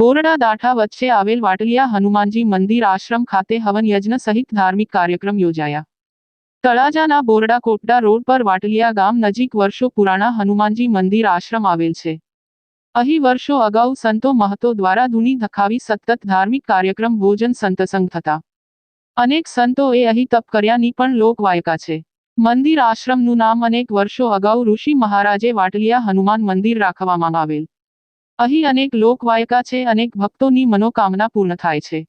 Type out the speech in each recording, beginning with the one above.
બોરડા દાઠા વચ્ચે આવેલ વાટલિયા હનુમાનજી મંદિર આશ્રમ ખાતે હવન યજ્ઞ સહિત ધાર્મિક કાર્યક્રમ યોજાયા. તળાજાના બોરડા કોટડા રોડ પર વાટલિયા ગામ નજીક વર્ષો પુરાણા હનુમાનજી મંદિર આશ્રમ આવેલ છે. અહીં વર્ષો અગાઉ સંતો મહતો દ્વારા ધૂની ધખાવી સતત ધાર્મિક કાર્યક્રમ ભોજન સંતસંગ થતા. અનેક સંતોએ અહીં તપ કર્યાની પણ લોકવાયકા છે. મંદિર આશ્રમનું નામ અનેક વર્ષો અગાઉ ઋષિ મહારાજે વાટલિયા હનુમાન મંદિર રાખવામાં આવેલ. અહીં અનેક લોકવાયકા છે, અનેક ભક્તોની મનોકામના પૂર્ણ થાય છે.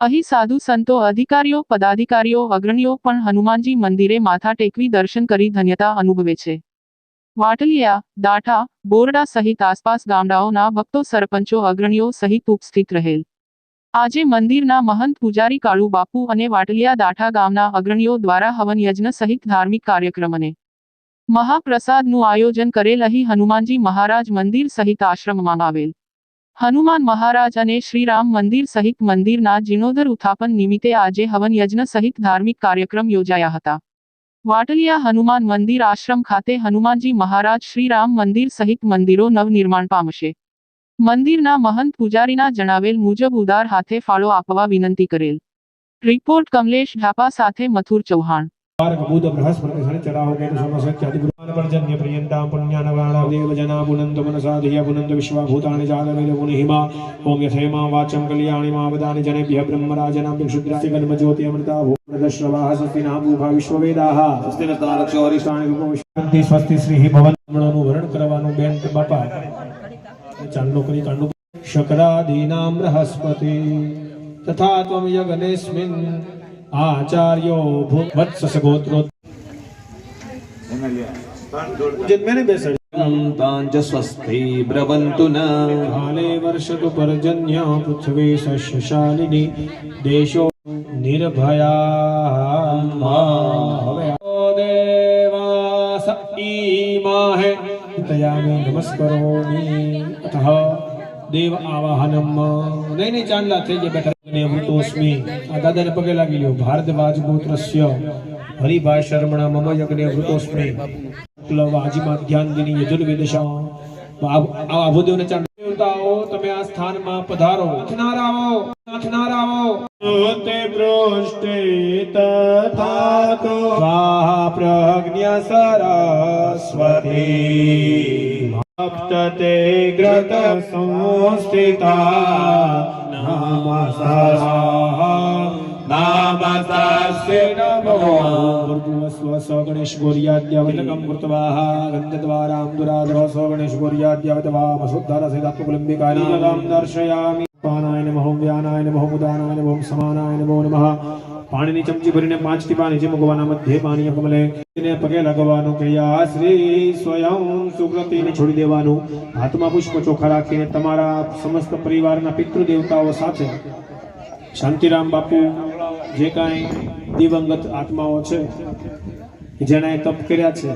અહીં સાધુ સંતો, અધિકારીઓ, પદાધિકારીઓ, અગ્રણીઓ પણ હનુમાનજી મંદિરે માથા ટેકવી દર્શન કરી ધન્યતા અનુભવે છે. વાટલિયા, દાઠા, બોરડા સહિત આસપાસ ગામડાઓના ભક્તો, સરપંચો, અગ્રણીઓ સહિત ઉપસ્થિત રહેલ. આજે મંદિરના મહંત પૂજારી કાળુ બાપુ અને વાટલિયા દાઠા ગામના અગ્રણીઓ દ્વારા હવન યજ્ઞ સહિત ધાર્મિક કાર્યક્રમ અને મહાપ્રસાદનું આયોજન કરેલ અહીં હનુમાનજી મહારાજ મંદિર સહિત આશ્રમમાં આવેલ. હનુમાન મહારાજ અને શ્રીરામ મંદિર સહિત મંદિરના જીર્ણોધર ઉત્થાપન નિમિત્તે આજે હવન યજ્ઞ સહિત ધાર્મિક કાર્યક્રમ યોજાયા હતા. વાટલિયા હનુમાન મંદિર આશ્રમ ખાતે હનુમાનજી મહારાજ શ્રીરામ મંદિર સહિત મંદિરો નવનિર્માણ પામશે. મંદિરના મહંત પૂજારીના જણાવેલ મુજબ ઉદાર હાથે ફાળો આપવા વિનંતી કરેલ. રિપોર્ટ કમલેશ ઢાપા સાથે મથુર ચૌહાણ. બુધ બૃહસ્પતિ શનિ ચરાહો કેતુ સમસત્યાદિ ગુરુવાન પર્જન્ય પ્રિયંતામ પુણ્યાનવાણા દેવ જના પુનંત મનસા ધિયા પુનંત વિશ્વા ભૂતાनि જાતવેદ મુનિહિમા ઓમ યથેમા વાચમ કલ્યાણી મા વદાનિ જનેભ્ય બ્રહ્મરાજના પિક્ષુદ્રાસ્તિ કર્મ જ્યોતિ અમૃતા ભૂપ્રદશ્રવાહ સ્વસ્તિ ના ભૂભા વિશ્વવેદાહ સ્વસ્તિ નતારક્ષો હરિષ્ઠાણિ રૂપો વિશ્વાંતિ સ્વસ્તિ શ્રી વરણ કરવાનું બેન બાપા ચાંદલો કરી કાંડો શકરાદીનામ બૃહસ્પતિ તથા યગનેસ્મિન आचार्यो वत्स गोत्रो जन्मेने बेसर स्वस्ति ब्रवन्तु न। काले वर्षतु पर्जन्या पृथ्वी सशालिनी देशो निर्भया देवास ईमाहे अतः देव आवाहनम। नहीं नहीं जान लाते ये बैठा तो उसमें આ દાદાને પગે લાગી લ્યો ભારદ્વાજ ગોત્રસ્ય હરિભાઈ શર્મણા મમ યજ્ઞ વૃતોસ્મે. વાજીમાં ધ્યાન દિની યજુર્વેદશા. આભુદેવને ભૂદેવને ચાંદ તમે આ સ્થાનમાં પધારો. નાથનારાઓ નાથનારાઓ. તે પૃષ્ઠે તથા તો પ્રજ્ઞ સરસ્વતી. ભક્ત તે ગ્રત સંસ્થિતા. નમસ્કાર દર્શયામિ પાનાય નમઃ વ્યાનાય નમઃ મુદાનાય નમઃ સમાનાય નમો નમઃ પાણીની ચમચી ભરીને પાંચ ટીપા નીચે મૂકવાના મધ્ય પાણી કમલે એને પગે લગાવવાનું ક્રિયા શ્રી સ્વયં સુકૃતિને છોડી દેવાનું હાથમાં પુષ્પ ચોખા રાખીને તમારા સમસ્ત પરિવારના પિતૃ દેવતાઓ સાથે શાંતિરામ બાપુ જે કાંઈ દિવંગત આત્માઓ છે જેણે તપ કર્યા છે,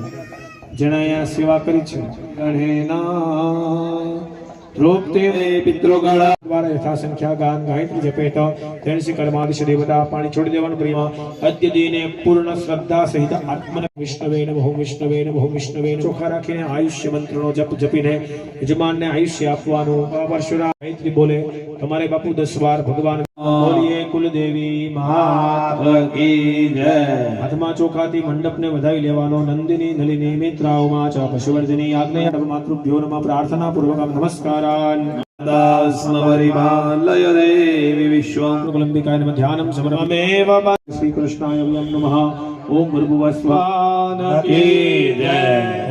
જેણે અહીંયા સેવા કરી છે. ગણેના ધ્રુવતે પિતૃગણ દ્વારા જપ જપીને યજમાનને આયુષ્ય આપવાનું. પરશુરામ, ગાયત્રી બોલે, તમારે બાપુ દસ વાર ભગવાન બોલીએ, કુલદેવી હાથમાં ચોખાથી મંડપને વધાવી લેવાનો, નંદિની નલિની મિત્રાઓમાં ચ પશુવર્જની આજ્ઞા. માતૃભ્યો નમઃ પ્રાર્થના પૂર્વક નમસ્કારાન દાસ્મવરિમાલય દેવી વિશ્વમ કુલંબિકાય નમઃ ધ્યાનમ સમરમેવ શ્રી કૃષ્ણાય વયમ નમઃ ઓમ ભૂર્ભુવસ્વાન કી જય.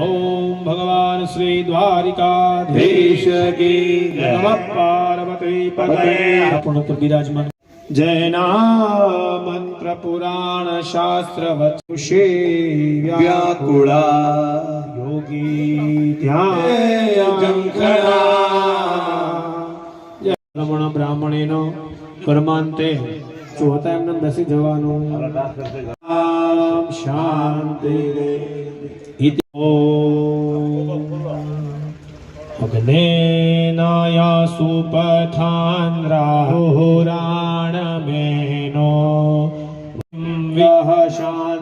ઓમ ભગવાન શ્રી દ્વારિકાધીશ ધીશ કી જય. નમઃ પાર્વતી પતે રમણ બ્રાહ્મણેનો કર્માંતે જોતા એમને બેસી જવાનું. શાંતિ અગ્નેનાયા સુપથાન રાહુરાણ મેનો. વિહ શાંતિ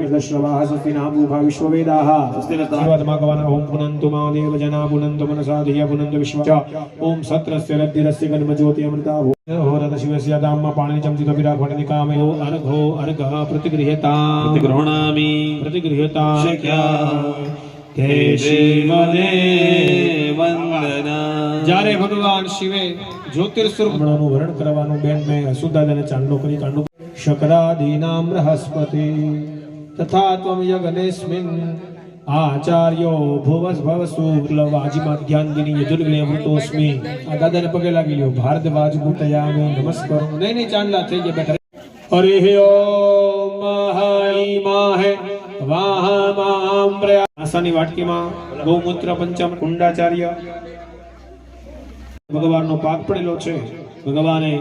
વિઘ્નશ્રવાહ સુખિનાભૂભા વિશ્વવેદાહ સ્વસ્તિ નત્રાવતમાગવાન ઓમ પુનંતુ મહાદેવ જના પુનંતુ મનસા ધિયા પુનંતુ વિશ્વ ઓમ સત્રસ્ય રદ્ધિરસ્ય કન્મજ્યોતિ અમૃતા હોરત શિવસ્ય દામમાં પાણી ચમચી તો વિરાગ ભટની કામયો અર્ઘો અર્ઘ પ્રતિગૃહ્યતા પ્રતિગૃહણામી પ્રતિગૃહ્યતા શક્યા જ્યારે ભગવાન શિવે જ્યોતિર્સ્વરૂપનું વર્ણન કરવાનું બેન મેં હસુદાદાને ચાંદલો તથા ત્વમ યગનેસ્મિન આચાર્યો ભુવસ ભવસુ વાજી માધ્યાંગિની યજુર્ગણે અમૃતોસ્મિ આ દાદાને પગે લાગી લ્યો ભારદ્વાજ ભૂતયામે નમસ્કાર નહીં નહીં ચાંદલા થઈ ગયા બેઠા હરિ ઓમ મહાઈ માહે વાહ મામ્રયા આસાની વાટકીમાં ગૌમૂત્ર પંચમ કુંડાચાર્ય ભગવાનનો પાક પડેલો છે. ભગવાને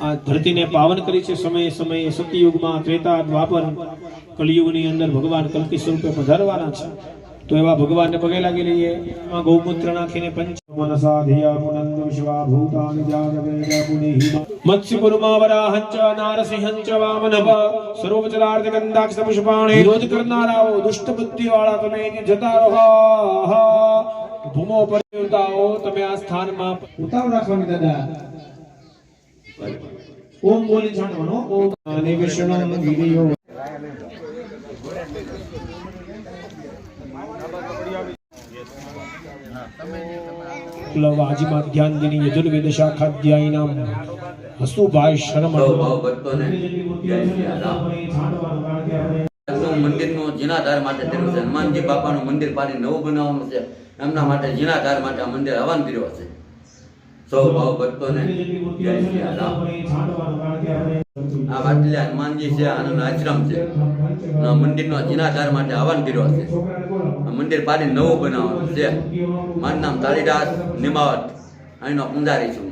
આ ધરતીને પાવન કરી છે સમયે સમયે સતયુગમાં ત્રેતા દ્વાપર કલયુગની અંદર ભગવાન કલ્કી સ્વરૂપે પધારવાના છે. તો એવા ભગવાનને પગે લાગી લઈએ એમાં ગૌમૂત્ર નાખીને ભૂમો પર તમે આ સ્થાનમાં ઉતાવ રાખવાની દાદા. ઓમ બોલી છાંટવાનો ઓમ અને વિષ્ણુ ગિરિયો વાજી માધ્યાંગિની યજુર્વેદ શાખાધ્યાયીનામ હસુભાઈ શર્મા મંદિરનો માટે તેનું છે. હનુમાનજી બાપાનું મંદિર પાડી નવું બનાવવાનું છે. એમના માટે જીનાધાર માટે આ મંદિર હવન કર્યો છે સૌ ભાવ ભક્તોને જય શ્રી રામ. આ વાટલિયા હનુમાનજી છે આનંદ આશ્રમ છે. મંદિરનો જીર્ણાધાર માટે હવન કર્યો છે મંદિર પાડી નવું બનાવવાનું છે. મારું નામ તાલીદાસ નિમાવત. અહીંનો પૂંજારી છું.